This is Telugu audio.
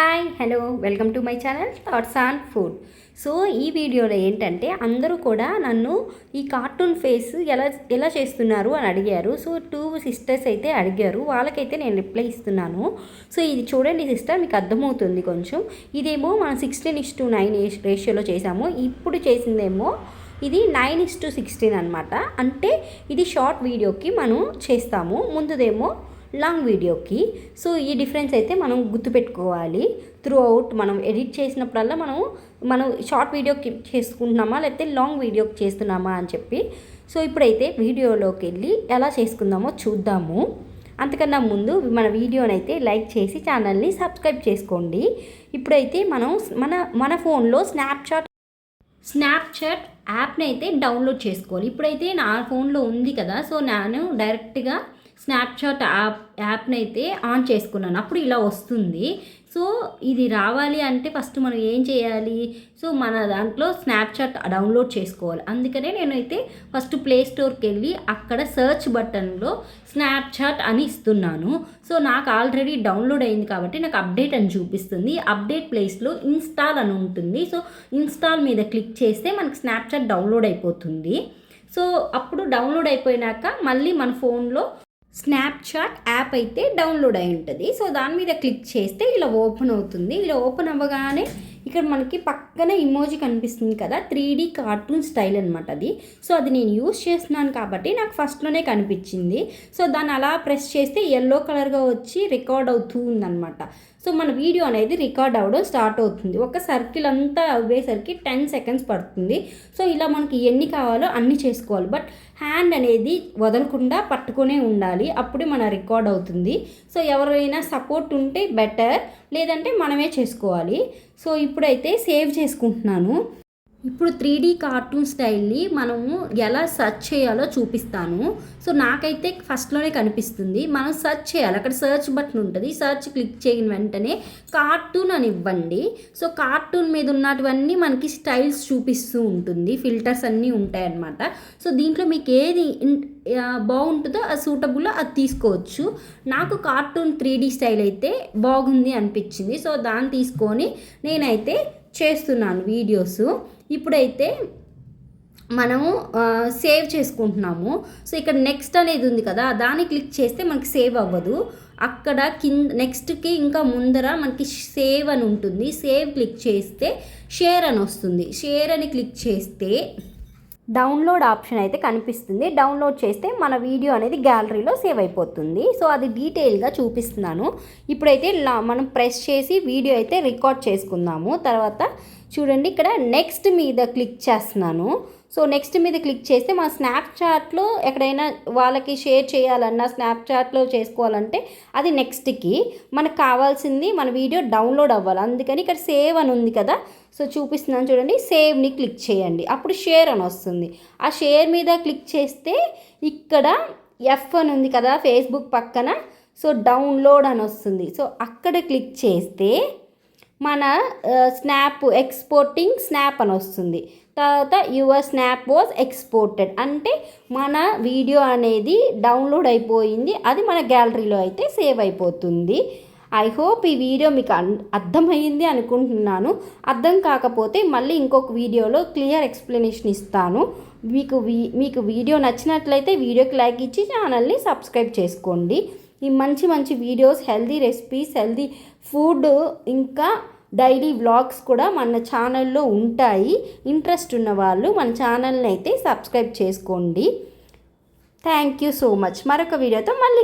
Hi hello welcome to my channel thoughts on food. So ఈ వీడియోలో ఏంటంటే అందరూ కూడా నన్ను ఈ కార్టూన్ ఫేస్ ఎలా ఎలా చేస్తున్నారు అని అడిగారు. సో టూ సిస్టర్స్ అయితే అడిగారు. వాళ్ళకైతే నేను రిప్లై ఇస్తున్నాను. సో ఇది చూడండి సిస్టర్ మీకు అర్థమవుతుంది కొంచెం. ఇదేమో మనం సిక్స్టీన్ ఇస్ టు నైన్ రేషియోలో చేసాము. ఇప్పుడు చేసిందేమో ఇది నైన్ ఇస్ టు సిక్స్టీన్ అనమాట అంటే ఇది షార్ట్ వీడియోకి మనం చేస్తాము. ముందుదేమో లాంగ్ వీడియోకి సో ఈ డిఫరెన్స్ అయితే మనం గుర్తుపెట్టుకోవాలి. త్రూ అవుట్ మనం ఎడిట్ చేసినప్పుడల్లా మనం మనం షార్ట్ వీడియోకి చేసుకుంటున్నామా లేకపోతే లాంగ్ వీడియోకి చేస్తున్నామా అని చెప్పి. సో ఇప్పుడైతే వీడియోలోకి వెళ్ళి ఎలా చేసుకుందామో చూద్దాము. అంతకన్నా ముందు మన వీడియోని అయితే లైక్ చేసి ఛానల్ని సబ్స్క్రైబ్ చేసుకోండి. ఇప్పుడైతే మనం మన మన ఫోన్లో స్నాప్చాట్ స్నాప్చాట్ యాప్ని అయితే డౌన్లోడ్ చేసుకోవాలి. ఇప్పుడైతే నా ఫోన్లో ఉంది కదా సో నేను డైరెక్ట్గా స్నాప్చాట్ యాప్ యాప్ని అయితే ఆన్ చేసుకున్నాను. అప్పుడు ఇలా వస్తుంది. సో ఇది రావాలి అంటే ఫస్ట్ మనం ఏం చేయాలి? సో మన దాంట్లో స్నాప్చాట్ డౌన్లోడ్ చేసుకోవాలి. అందుకనే నేనైతే ఫస్ట్ ప్లే స్టోర్కి వెళ్ళి అక్కడ సర్చ్ బటన్లో స్నాప్చాట్ అని ఇస్తున్నాను. సో నాకు ఆల్రెడీ డౌన్లోడ్ అయింది కాబట్టి నాకు అప్డేట్ అని చూపిస్తుంది. అప్డేట్ ప్లేస్లో ఇన్స్టాల్ అని ఉంటుంది. సో ఇన్స్టాల్ మీద క్లిక్ చేస్తే మనకు స్నాప్చాట్ డౌన్లోడ్ అయిపోతుంది. సో అప్పుడు డౌన్లోడ్ అయిపోయినాక మళ్ళీ మన ఫోన్లో స్నాప్చాట్ యాప్ అయితే డౌన్లోడ్ అయి ఉంటుంది. సో దాని మీద క్లిక్ చేస్తే ఇలా ఓపెన్ అవుతుంది. ఇలా ఓపెన్ అవ్వగానే ఇక్కడ మనకి పక్కన ఇమోజీ కనిపిస్తుంది కదా త్రీ డీ కార్టూన్ స్టైల్ అనమాట అది. సో అది నేను యూస్ చేస్తున్నాను కాబట్టి నాకు ఫస్ట్లోనే కనిపించింది. సో దాన్ని అలా ప్రెస్ చేస్తే ఎల్లో కలర్గా వచ్చి రికార్డ్ అవుతూ ఉందన్నమాట. సో మన వీడియో అనేది రికార్డ్ అవ్వడం స్టార్ట్ అవుతుంది. ఒక సర్కిల్ అంతా అవ్వేసరికి టెన్ సెకండ్స్ పడుతుంది. సో ఇలా మనకి ఎన్ని కావాలో అన్ని చేసుకోవాలి. బట్ హ్యాండ్ అనేది వదలకుండా పట్టుకునే ఉండాలి. అప్పుడే మన రికార్డ్ అవుతుంది. సో ఎవరైనా సపోర్ట్ ఉంటే బెటర్. లేదంటే మనమే చేసుకోవాలి. సో ఇప్పుడైతే సేవ్ చేసుకుంటున్నాను. ఇప్పుడు త్రీ డీ కార్టూన్ స్టైల్ని మనము ఎలా సెర్చ్ చేయాలో చూపిస్తాను. సో నాకైతే ఫస్ట్లోనే కనిపిస్తుంది. మనం సెర్చ్ చేయాలి. అక్కడ సెర్చ్ బటన్ ఉంటుంది. సెర్చ్ క్లిక్ చేయని వెంటనే కార్టూన్ అని ఇవ్వండి. సో కార్టూన్ మీద ఉన్నటువన్నీ మనకి స్టైల్స్ చూపిస్తూ ఉంటుంది. ఫిల్టర్స్ అన్నీ ఉంటాయన్నమాట. సో దీంట్లో మీకు ఏది బాగుంటుందో అది సూటబుల్ అది తీసుకోవచ్చు. నాకు కార్టూన్ త్రీ డీ స్టైల్ అయితే బాగుంది అనిపించింది. సో దాన్ని తీసుకొని నేనైతే చేస్తున్నాను వీడియోస్. ఇప్పుడైతే మనము సేవ్ చేసుకుంటున్నాము. సో ఇక్కడ నెక్స్ట్ అనేది ఉంది కదా దాన్ని క్లిక్ చేస్తే మనకి సేవ్ అవ్వదు. అక్కడ కింద నెక్స్ట్కి ఇంకా ముందర మనకి సేవ్ అని ఉంటుంది. సేవ్ క్లిక్ చేస్తే షేర్ అని వస్తుంది. షేర్ అని క్లిక్ చేస్తే డౌన్లోడ్ ఆప్షన్ అయితే కనిపిస్తుంది. డౌన్లోడ్ చేస్తే మన వీడియో అనేది గ్యాలరీలో సేవ్ అయిపోతుంది. సో అది డీటెయిల్గా చూపిస్తున్నాను. ఇప్పుడైతే మనం ప్రెస్ చేసి వీడియో అయితే రికార్డ్ చేసుకుందాము. తర్వాత చూడండి ఇక్కడ నెక్స్ట్ మీద క్లిక్ చేస్తున్నాను. సో నెక్స్ట్ మీద క్లిక్ చేస్తే మా స్నాప్చాట్లో ఎక్కడైనా వాళ్ళకి షేర్ చేయాలన్నా స్నాప్చాట్లో చేసుకోవాలంటే అది నెక్స్ట్కి. మనకు కావాల్సింది మన వీడియో డౌన్లోడ్ అవ్వాలి. అందుకని ఇక్కడ సేవ్ అని ఉంది కదా. సో చూపిస్తున్నాను చూడండి. సేవ్ని క్లిక్ చేయండి. అప్పుడు షేర్ అని వస్తుంది. ఆ షేర్ మీద క్లిక్ చేస్తే ఇక్కడ ఎఫ్ అని ఉంది కదా ఫేస్బుక్ పక్కన. సో డౌన్లోడ్ అని వస్తుంది. సో అక్కడ క్లిక్ చేస్తే మన స్నాప్ ఎక్స్పోర్టింగ్ స్నాప్ అని వస్తుంది. తర్వాత యువర్ స్నాప్ వాజ్ ఎక్స్పోర్టెడ్. అంటే మన వీడియో అనేది డౌన్లోడ్ అయిపోయింది అది మన గ్యాలరీలో అయితే సేవ్ అయిపోతుంది. ఐ హోప్ ఈ వీడియో మీకు అర్థమైంది అనుకుంటున్నాను. అర్థం కాకపోతే మళ్ళీ ఇంకొక వీడియోలో క్లియర్ ఎక్స్ప్లెనేషన్ ఇస్తాను. మీకు మీకు వీడియో నచ్చినట్లయితే వీడియోకి లైక్ ఇచ్చి ఛానల్ని సబ్స్క్రైబ్ చేసుకోండి. ఈ మంచి మంచి videos healthy recipes healthy food ఇంకా డైలీ వ్లాగ్స్ కూడా మన ఛానల్లో ఉంటాయి. ఇంట్రెస్ట్ ఉన్న వాళ్ళు మన ఛానల్ని అయితే సబ్స్క్రైబ్ చేసుకోండి. థ్యాంక్ యూ సో మచ్ మరొక వీడియోతో మళ్ళీ